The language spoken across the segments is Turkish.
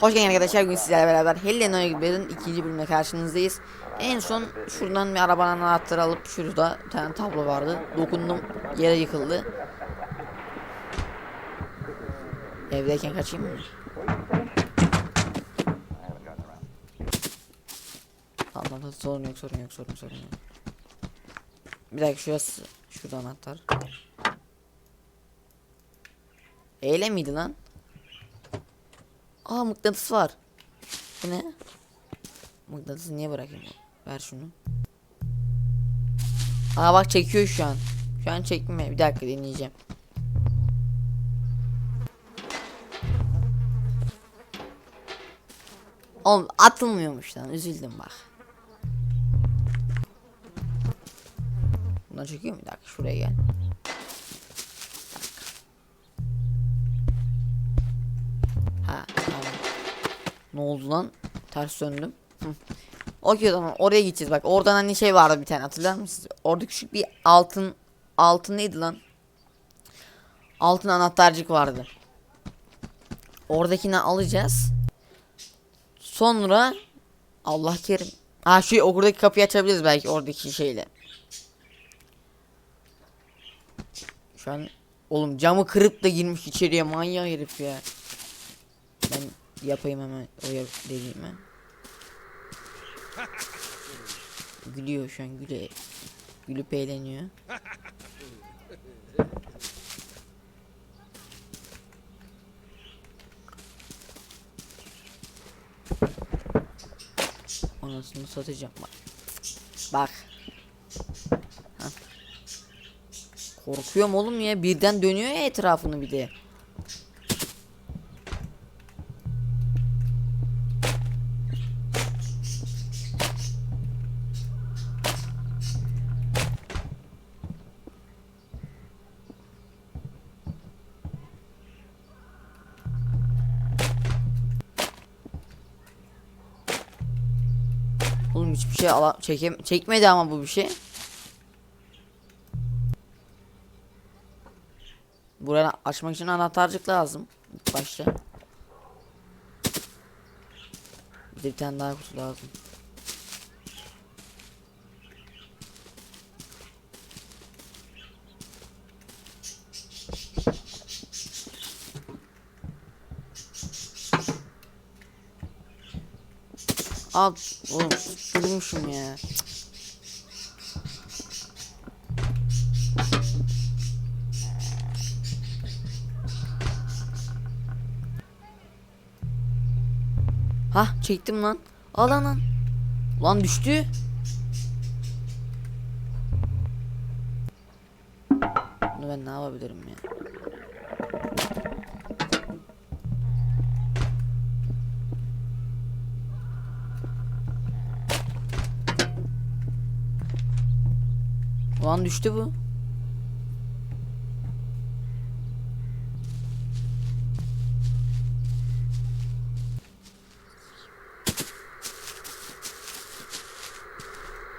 Hoş geldin arkadaşlar bugün sizlerle beraber Hellen Oyuncuların ikinci bölümüne karşınızdayız. En son şuradan bir arabanın anahtarı alıp şurada bir tane tablo vardı. Dokundum yere yıkıldı. Evdeyken kaçayım mı? Tamam tamam sorun yok sorun yok sorun sorun yok. Bir dakika şurası şurada anahtar. Eyle miydi lan? Aa mıknatıs var. Bu ne? Mıknatısı niye bırakayım? Ver şunu. Aa bak çekiyor şu an. Şu an çekmiyor. Bir dakika deneyeceğim. Oğlum atılmıyormuş lan. Üzüldüm bak. Bundan çekiyor mu? Bir dakika şuraya gel. Oldu lan? Ters döndüm. Hı. Okey o zaman oraya gideceğiz bak. Oradan hani şey vardı bir tane hatırlar mısınız? Orada küçük bir altın altın neydi lan? Altın anahtarcık vardı. Oradakini alacağız. Sonra Allah kerim. Ha şu oradaki kapıyı açabiliriz belki oradaki şeyle. Şu an oğlum camı kırıp da girmiş içeriye manyak herif ya. Ben yapayım hemen o yap dediğimi. Gülüyor şu an güle gülüp eğleniyor. Anasını satacağım bak. Bak. Hah. Korkuyorum oğlum ya birden dönüyor ya etrafını bir de. Hiçbir şey ala çekem çekmedi ama bu bir şey. Buraya açmak için anahtarcık lazım. Başta. Bir tane daha kutu lazım. Al oğlum durmuşum ya. Hah çektim lan. Al lan lan. Düştü. Bunu ben ne yapabilirim ya? Lan düştü bu.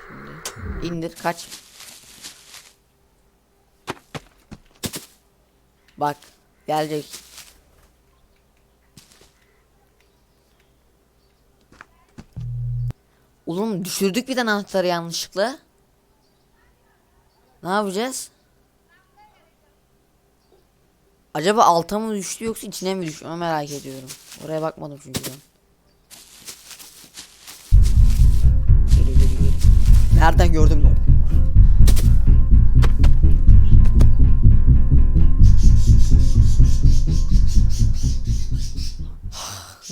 Şimdi indir kaç. Bak gelecek. Oğlum düşürdük bir tane anahtarı yanlışlıkla. Ne yapacağız? Acaba alta mı düştü yoksa içine mi düştü onu merak ediyorum. Oraya bakmadım çünkü ben. Geliyor geliyor geliyor. Nereden gördüm ben?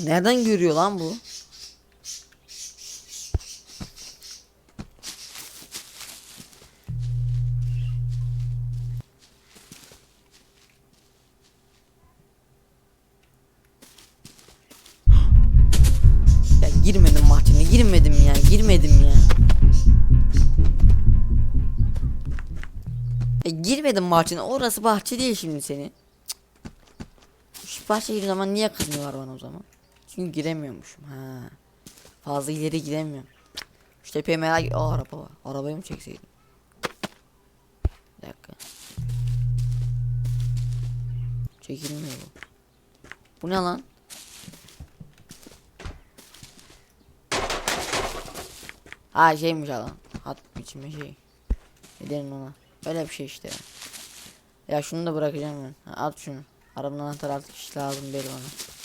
Nereden görüyor lan bu? E girmedim bahçene. Orası bahçe değil şimdi senin. Şu bahçeye girdiğim zaman niye kızmıyorlar bana o zaman? Çünkü giremiyormuşum. Ha. Fazla ileri gidemiyorum. Şu tepeye merak... E, aa araba var. Arabayı mı çekseydim? Bir dakika. Çekilmiyor bu. Bu ne lan? Ha şeymiş alan. Hat biçimi şey. Ne ona? Öyle bir şey işte. Ya şunu da bırakacağım ben. Ha, şunu. Arabanın anahtarı artık işte lazım değil bana.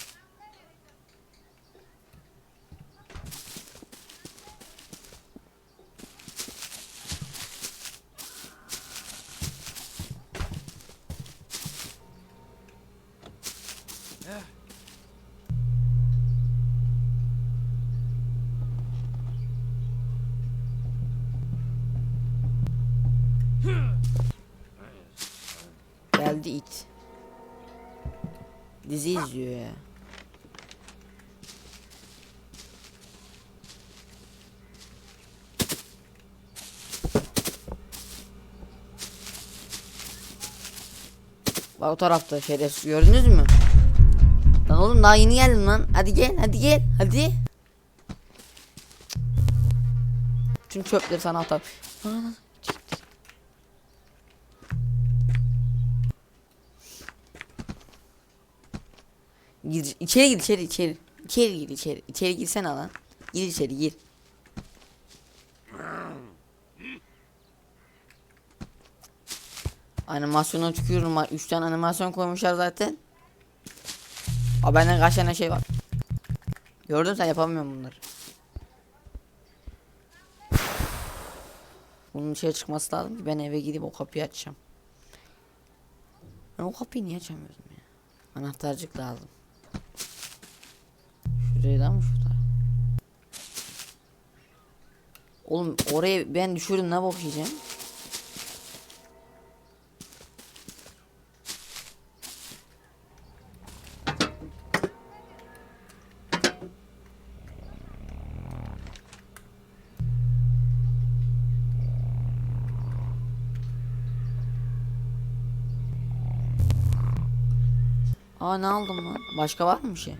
Geldi it. Dizi izliyor ya. Bak o tarafta şerefsiz gördünüz mü? Lan oğlum daha yeni geldim lan. Hadi gel hadi gel hadi. Tüm çöpleri sana atar. Gir, içeri gir içeri içeri. İçeri gir içeri. İçeri girsene lan. Gir içeri gir. Animasyona tükürürüm. ha. Üç tane animasyon koymuşlar zaten. Aa benden kaç tane şey var. Gördün sen yapamıyorum bunları. Bunun şey çıkması lazım ki ben eve gidip o kapıyı açacağım. Ben o kapıyı niye açamıyorum ya? Anahtarcık lazım. Şuraya mı şurada? Oğlum oraya ben düşürdüm ne bok yiyeceğim? Aa ne aldım lan? Başka var mı bir şey?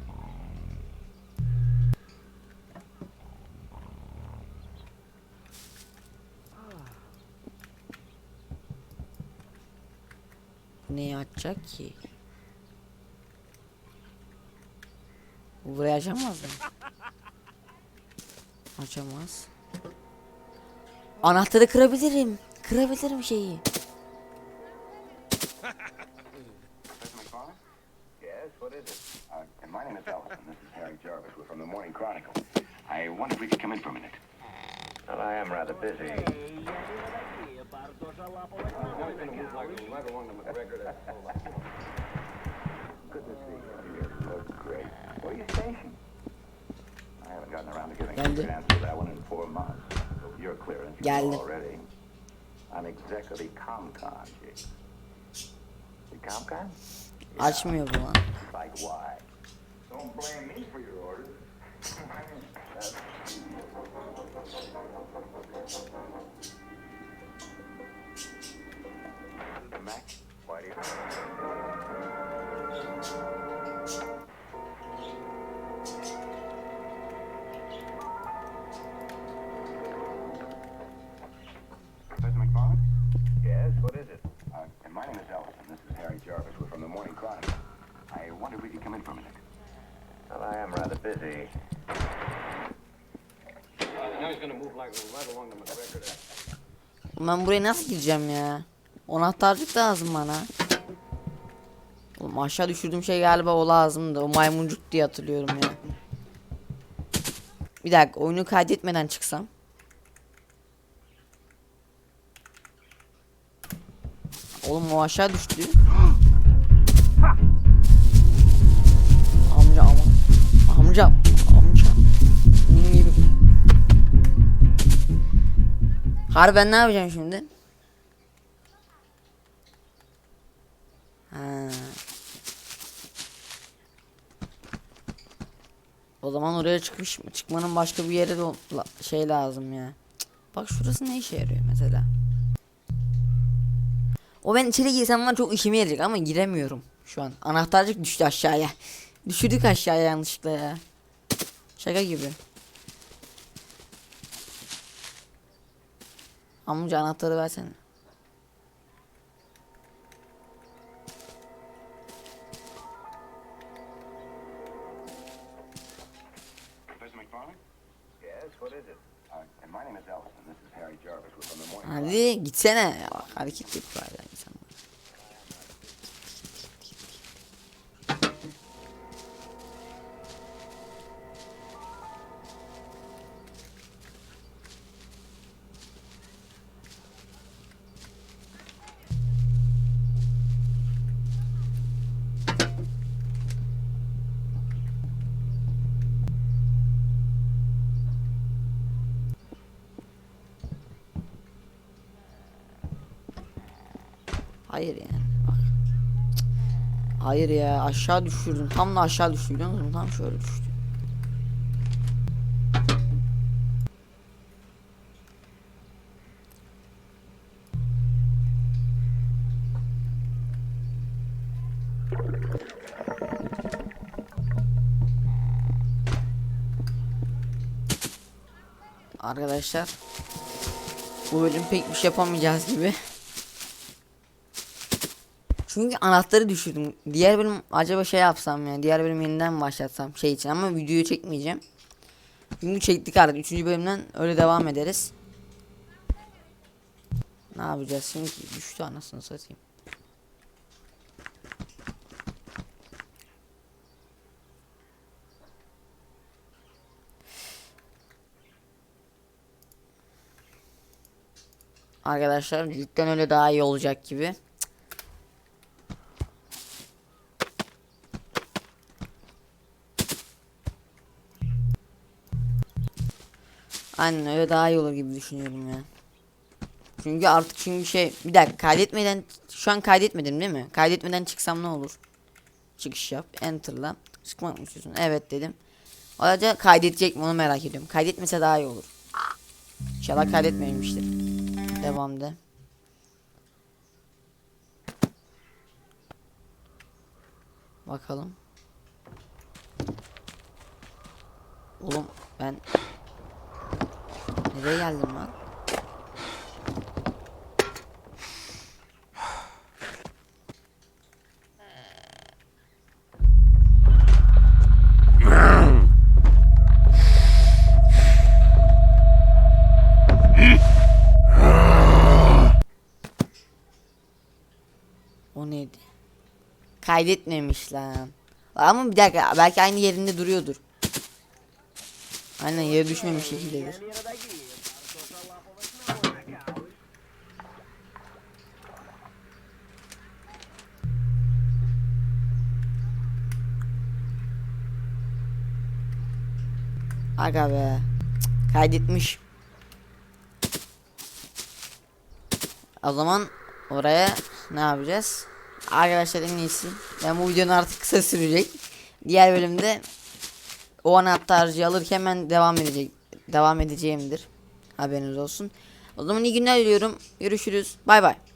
Bu Neyi açacak ki? Bu burayı açamaz mı? Açamaz. Anahtarı kırabilirim. Kırabilirim şeyi. Yes, what is it? Uh, my name is Ellison. This is Harry Jarvis. We're from the Morning Chronicle. I wonder if we could come in for a minute. Well, I am rather busy. Good to see you. You look great. Are you? I haven't gotten around to to that one in four months. You're clearance Geldi. already. I'm exec of the ComCon, Jake. The ComCon? Açmıyor bu lan. Like why? Don't blame me for your orders. Mac, why do you? Professor McFarland? Yes, what is it? Uh, and my name is Ellison. This is Harry Jarvis. We're from the Morning Chronicle. I wonder if we could come in for a minute. Well, I am rather busy. Now he's gonna move like right along the McGregor there. Ben buraya nasıl gireceğim ya? Anahtarcık lazım bana. Oğlum aşağı düşürdüğüm şey galiba o lazımdı. O maymuncuk diye hatırlıyorum ya. Bir dakika oyunu kaydetmeden çıksam. Oğlum o aşağı düştü. amca ama. Amca. Amca. Harbi ben ne yapacağım şimdi? Ha. O zaman oraya çıkmış çıkmanın başka bir yere de şey lazım ya. Bak şurası ne işe yarıyor mesela? O ben içeri girsem var çok işime yarayacak ama giremiyorum şu an. Anahtarcık düştü aşağıya. Düşürdük aşağıya yanlışlıkla ya. Şaka gibi. Amca anahtarı versene. Hadi gitsene. Bak hareket yapıyor hala Hayır yani. Hayır ya aşağı düşürdüm. Tam da aşağı düştü biliyor musun? Tam şöyle düştü. Arkadaşlar bu bölüm pek bir şey yapamayacağız gibi. Çünkü anahtarı düşürdüm. Diğer bölüm acaba şey yapsam ya. Diğer bölüm yeniden başlatsam şey için ama videoyu çekmeyeceğim. Çünkü çektik artık. Üçüncü bölümden öyle devam ederiz. Ne yapacağız şimdi? Düştü anasını satayım. Arkadaşlar cidden öyle daha iyi olacak gibi. Aynen öyle daha iyi olur gibi düşünüyorum ya. Çünkü artık çünkü şey bir dakika kaydetmeden şu an kaydetmedim değil mi? Kaydetmeden çıksam ne olur? Çıkış yap enter'la. Çıkmak mı istiyorsun? Evet dedim. Ayrıca kaydedecek mi onu merak ediyorum. Kaydetmese daha iyi olur. İnşallah kaydetmemiştir. Devam de. Bakalım. Oğlum ben Nereye geldim lan? O neydi? Kaydetmemiş lan. Ama bir dakika belki aynı yerinde duruyordur. Aynen yere düşmemiş şekildedir. Aga be. Kaydetmiş. O zaman oraya ne yapacağız? Arkadaşlar en iyisi. Ben bu videonun artık kısa sürecek. Diğer bölümde o anahtarcıyı alırken ben devam edecek devam edeceğimdir. Haberiniz olsun. O zaman iyi günler diliyorum. Görüşürüz. Bay bay.